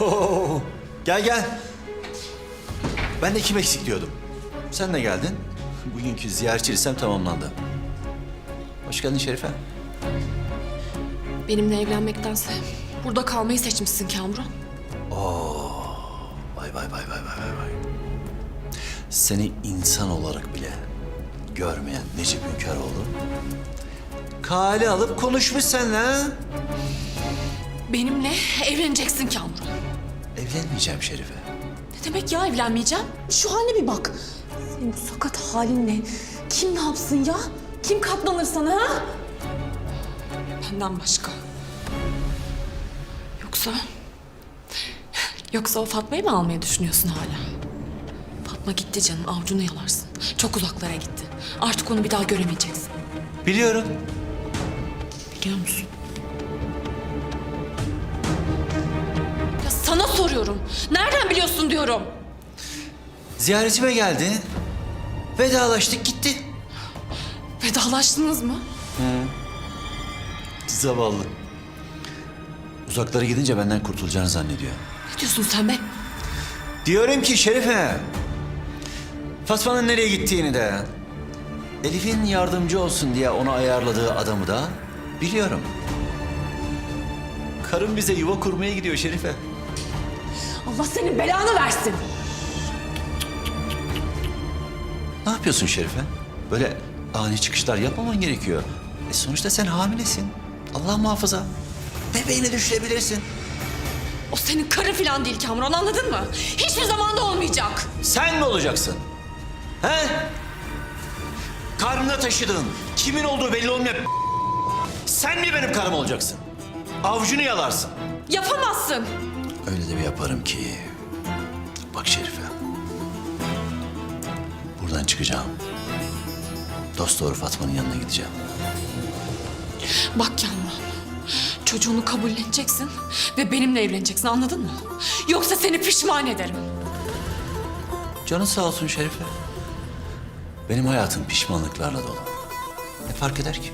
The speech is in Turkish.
Oo, gel gel. Ben de kim eksik diyordum. Sen de geldin. Bugünkü ziyaretçi listem tamamlandı. Hoş geldin Şerife. Benimle evlenmektense burada kalmayı seçmişsin Kamran. Vay vay vay vay vay vay vay. Seni insan olarak bile görmeyen Necip Hünkaroğlu... ...kale alıp konuşmuş seninle ha? Benimle evleneceksin Kamran. Evlenmeyeceğim Şerife. Ne demek ya evlenmeyeceğim? Şu haline bir bak. Senin bu sakat halinle kim ne yapsın ya? Kim katlanır sana ha? Benden başka. Yoksa... Yoksa o Fatma'yı mı almayı düşünüyorsun hala? Fatma gitti canım, avucunu yalarsın. Çok uzaklara gitti. Artık onu bir daha göremeyeceksin. Biliyorum. Biliyor musun? Soruyorum. Nereden biliyorsun diyorum. Ziyaretime geldi. Vedalaştık gitti. Vedalaştınız mı? Zavallı. Uzaklara gidince benden kurtulacağını zannediyor. Ne diyorsun sen be? Diyorum ki Şerife, Fatma'nın nereye gittiğini de, Elif'in yardımcı olsun diye ona ayarladığı adamı da biliyorum. Karım bize yuva kurmaya gidiyor Şerife. Allah senin belanı versin. Ne yapıyorsun Şerife? Böyle ani çıkışlar yapmaman gerekiyor. E sonuçta sen hamilesin. Allah muhafaza. Bebeğini düşürebilirsin. O senin karın falan değil Kamuran anladın mı? Hiçbir zaman da olmayacak. Sen mi olacaksın? He? Karnına taşıdığın, kimin olduğu belli olmayan... Sen mi benim karım olacaksın? Avucunu yalarsın. Yapamazsın. Öyle de bir yaparım ki... Bak Şerife. Buradan çıkacağım. Dost doğru Fatma'nın yanına gideceğim. Bak Kamuran. Çocuğunu kabulleneceksin ve benimle evleneceksin anladın mı? Yoksa seni pişman ederim. Canın sağ olsun Şerife. Benim hayatım pişmanlıklarla dolu. Ne fark eder ki?